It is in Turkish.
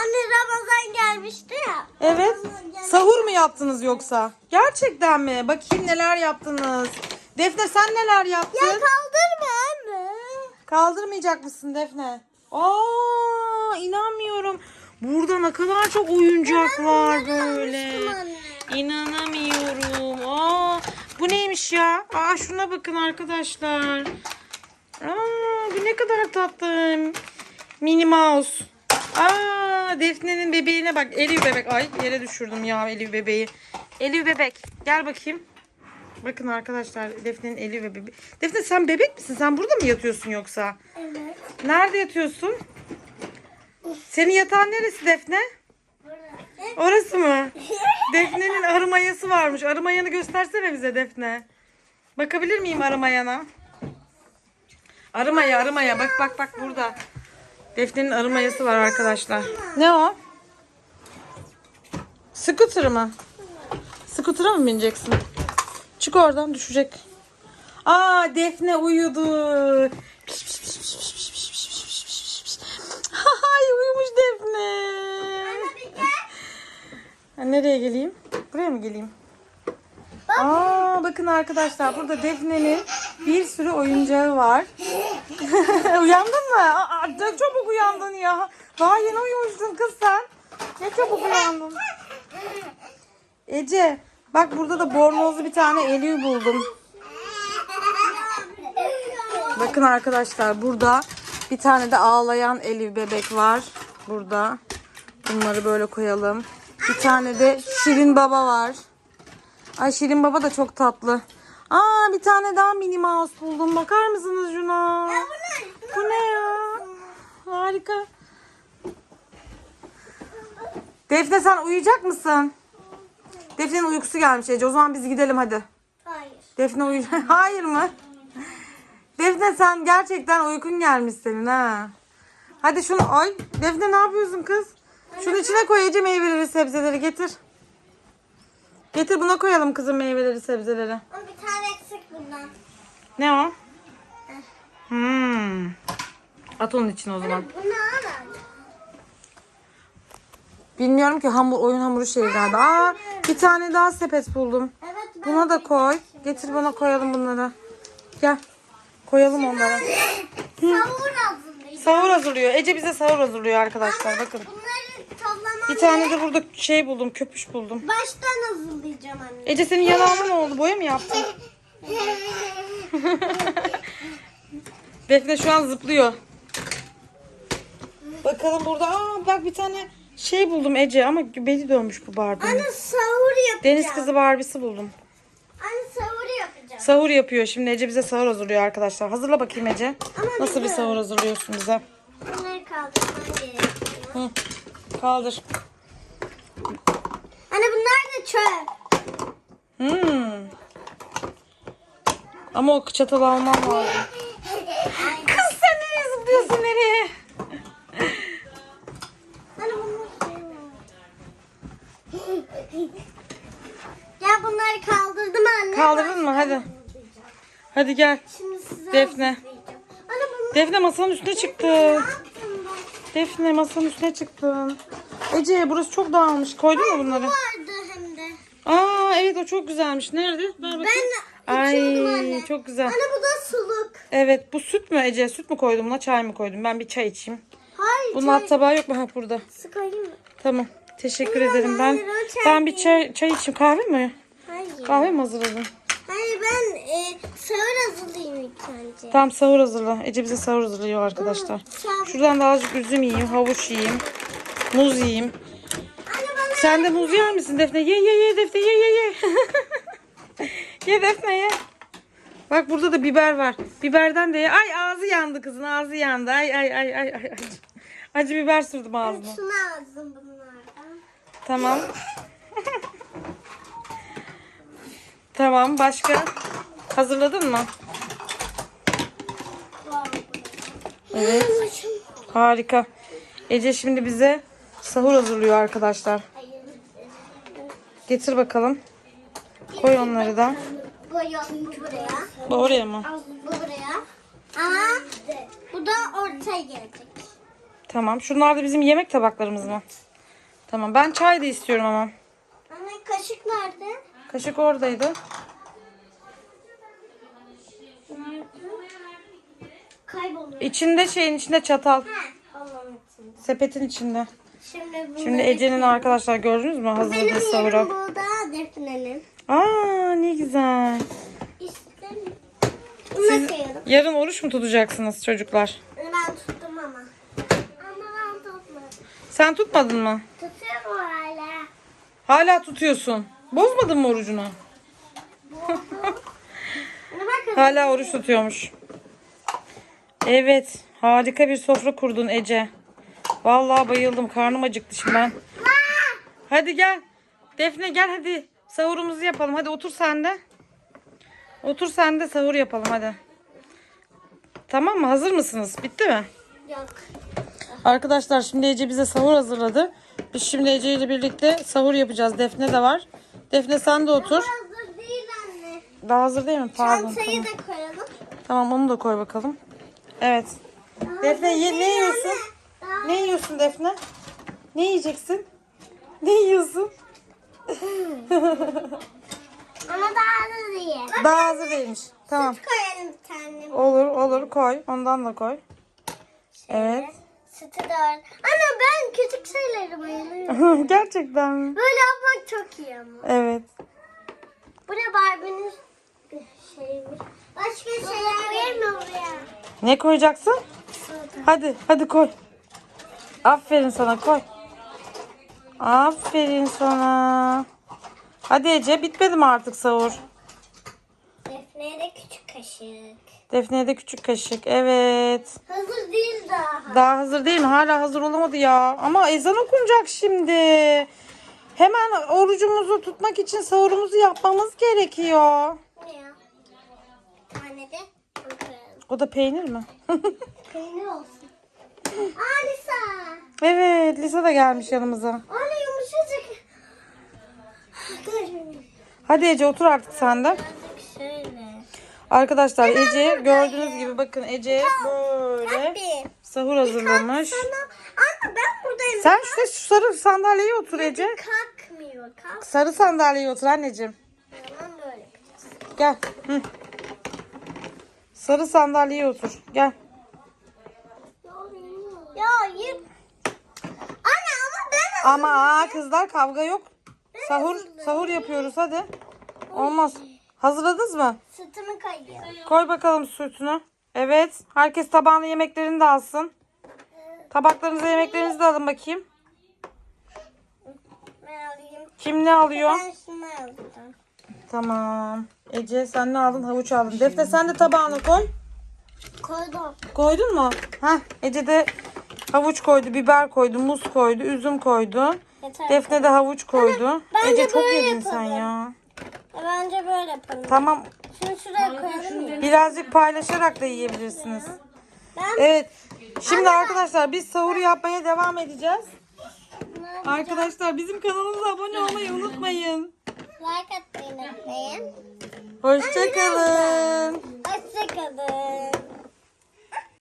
Anne, Ramazan gelmişti ya. Evet. Sahur mu yaptınız yoksa? Gerçekten mi? Bakayım neler yaptınız. Defne sen neler yaptın? Ya kaldırma anne. Kaldırmayacak mısın Defne? Aa inanmıyorum. Burada ne kadar çok oyuncak var böyle. İnanamıyorum. Aa bu neymiş ya? Aa şuna bakın arkadaşlar. Aa bu ne kadar tatlı. Minnie Mouse. Aa Defne'nin bebeğine bak. Elif bebek. Ay yere düşürdüm ya Elif bebeği. Elif bebek. Gel bakayım. Bakın arkadaşlar Defne'nin Elif ve bebeği. Defne sen bebek misin? Sen burada mı yatıyorsun yoksa? Evet. Nerede yatıyorsun? Senin yatağın neresi Defne? Orası mı? Defne'nin arı mayası varmış. Arı mayanı göstersene bize Defne. Bakabilir miyim arı mayana? Arı maya, arı maya. Bak bak bak burada. Defne'nin arı mayası var arkadaşlar. Ne o? Scooter mı? Scooter'a mı bineceksin? Çık oradan düşecek. Aa Defne uyudu. Hay uyumuş Defne. Nereye geleyim? Buraya mı geleyim? Aa bakın arkadaşlar burada Defne'nin bir sürü oyuncağı var. Uyandın mı? Aa, çabuk uyandın ya. Daha yeni uyumuştun kız sen. Ne çabuk uyandın. Ece bak burada da bornozlu bir tane Elif buldum. Bakın arkadaşlar burada bir tane de ağlayan Elif bebek var. Burada. Bunları böyle koyalım. Bir tane de Şirin Baba var. Ay Şirin Baba da çok tatlı. Aa bir tane daha Minnie Mouse buldum. Bakar mısınız şuna? Bu ne ya? Harika. Defne sen uyuyacak mısın? Defne'nin uykusu gelmiş Ece. O zaman biz gidelim hadi. Hayır. Defne uyuyacak. Hayır mı? Defne sen gerçekten uykun gelmiş senin ha. Hadi şunu ay. Defne ne yapıyorsun kız? Şunun içine koy Ece meyveleri sebzeleri getir. Getir buna koyalım kızım meyveleri sebzeleri. Bir tane eksik bundan. Ne o? Hmm. At onun için o zaman. Bunu al. Bilmiyorum ki hamur oyun hamuru şey galiba. Aa, bir tane daha sepet buldum. Evet ben Buna da koy. Getir bana koyalım bunları. Gel. Koyalım onları. savur hazırlayacağım. Sahur hazırlıyor. Ece bize sahur hazırlıyor arkadaşlar. Bakın. Bunları Bir tane de burada şey buldum. Köpüş buldum. baştan hazırlayacağım anne. Ece senin yanağına ne oldu? Boya mı yaptın? Defne şu an zıplıyor. Bakalım burada. Aa bak bir tane şey buldum Ece ama beli dönmüş bu Barbie'nin. Anne savur yapacağım. Deniz kızı Barbie'si buldum. Anne savur yapacağım. Sahur yapıyor. Şimdi Ece bize sahur hazırlıyor arkadaşlar. Hazırla bakayım Ece. Ama Nasıl bir bizim- sahur hazırlıyorsun bize? Bunları kaldırmam gerekiyor. Hı. Kaldır. Anne bunlar da çöp. Hmm. Ama o çatalı almam lazım. Kız sen nereye zıplıyorsun nereye? Anne bunlar Ya bunları kaldırdım anne. Kaldırdın mı? Hadi. Hadi gel. Şimdi size Defne. Defne masanın üstüne çıktı. Defne masanın üstüne çıktın. Ece burası çok dağılmış. Koydun mu bunları? Vardı hem de. Aa evet o çok güzelmiş. Nerede? Ver bakayım. Ben Ay anne. çok güzel. Anne bu da suluk. Evet bu süt mü Ece? Süt mü koydum buna çay mı koydum? Ben bir çay içeyim. Hayır. Bunun çay- alt tabağı yok mu? Ha burada. Su koyayım mı? Tamam. Teşekkür Ama ederim. Ben hayır, ben bir çay çay içeyim. Kahve mi? Hayır. Kahve mi hazırladın? Hayır ben e, sahur hazırlayayım ilk önce. Tamam sahur hazırla. Ece bize sahur hazırlıyor arkadaşlar. Tamam. Şuradan da azıcık üzüm yiyeyim, havuç yiyeyim, muz yiyeyim. Anne Sen de muz yer misin Defne? Ye ye ye Defne ye ye ye. ye Defne ye. Bak burada da biber var. Biberden de ye. Ay ağzı yandı kızın ağzı yandı. Ay ay ay ay ay. Acı, acı biber sürdüm ağzına. şunu aldım bunlardan. Tamam. tamam başka? Hazırladın mı? Evet. Harika. Ece şimdi bize sahur hazırlıyor arkadaşlar. Getir bakalım. Koy onları da. Bu buraya. Bu Oraya mı? Bu buraya. Ama bu da ortaya gelecek. Tamam. Şunlar da bizim yemek tabaklarımız mı? Tamam. Ben çay da istiyorum ama. Anne kaşık nerede? Kaşık oradaydı. Kayboluyor. İçinde şeyin içinde çatal. Allah'ım. Sepetin içinde. Şimdi bunları Şimdi Ece'nin arkadaşlar gördünüz mü Benim hazırladığı yerim savura. burada Defne'nin. Aa ne güzel. İşte Buna yarın oruç mu tutacaksınız çocuklar? Ben tuttum ama. Ama ben tutmadım. Sen tutmadın mı? Tutuyorum hala. Hala tutuyorsun. Bozmadın mı orucunu? Bakın. Hala oruç tutuyormuş. Evet. Harika bir sofra kurdun Ece. Vallahi bayıldım. Karnım acıktı şimdi ben. Hadi gel. Defne gel hadi. Sahurumuzu yapalım. Hadi otur sen de. Otur sen de sahur yapalım hadi. Tamam mı? Hazır mısınız? Bitti mi? Yok. Arkadaşlar şimdi Ece bize sahur hazırladı. Biz şimdi Ece ile birlikte sahur yapacağız. Defne de var. Defne sen de otur. Hazır değil anne. Daha hazır değil mi? Pardon. Çantayı Tamam. da koyalım. Tamam onu da koy bakalım. Evet. Defne ye, ne yiyorsun? Ne yiyorsun Defne? Ne yiyeceksin? Ne yiyorsun? Ama daha hazır değil. Daha hazır değilmiş. Tamam. Süt koyalım bir tane. Olur olur koy. Ondan da koy. Evet. Sütü de var. Anne ben küçük şeylere bayılıyorum. Gerçekten mi? Böyle yapmak çok iyi ama. Evet. Bu da Barbie'nin şeymiş. Başka şeyler mı buraya? Ne koyacaksın? Soda. Hadi hadi koy. Aferin sana koy. Aferin sana. Hadi Ece bitmedi mi artık sahur? Defne'ye de küçük kaşık. Defne'ye de küçük kaşık. Evet. Hazır değil daha. Daha hazır değil mi? Hala hazır olamadı ya. Ama ezan okunacak şimdi. Hemen orucumuzu tutmak için sahurumuzu yapmamız gerekiyor. Ne ya? Bir tane de bunu koyalım. O da peynir mi? Peynir olsun. Aa Lisa. evet, Lisa da gelmiş yanımıza. Anne yumuşacık. Dur. Hadi Ece otur artık sen de. Birazcık şöyle. Arkadaşlar Ece gördüğünüz gibi bakın Ece böyle sahur hazırlamış. Sana... Anne ben buradayım. Sen işte şu sarı sandalyeye otur Ece. Kalkmıyor. Kalk. Sarı sandalyeye otur anneciğim. Tamam böyle yapacağız. Gel. Hı. Sarı sandalyeye otur. Gel. Ya yiyip. Anne ama ben Ama aa, kızlar kavga yok. Sahur sahur yapıyoruz hadi. Olmaz. Hazırladınız mı? sütümü koyuyorum. Koy bakalım sütünü. Evet. Herkes tabağına yemeklerini de alsın. Tabaklarınıza yemeklerinizi de alın bakayım. Ben alayım. Kim ne alıyor? Ben şunu aldım. Tamam. Ece sen ne aldın? Havuç aldın. Defne sen de tabağına koy. Koydum. Koydun mu? Heh. Ece de havuç koydu, biber koydu, muz koydu, üzüm koydu. Yeter. Defne de havuç koydu. bence Ece çok böyle yedin sen yapalım. ya. Bence böyle yapalım. Tamam. Şunu şuraya koyalım ya. Birazcık paylaşarak da yiyebilirsiniz. Ben Evet. Şimdi arkadaşlar biz sahuru yapmaya devam edeceğiz. Arkadaşlar bizim kanalımıza abone olmayı unutmayın. like atmayı unutmayın. Hoşçakalın. Hoşçakalın.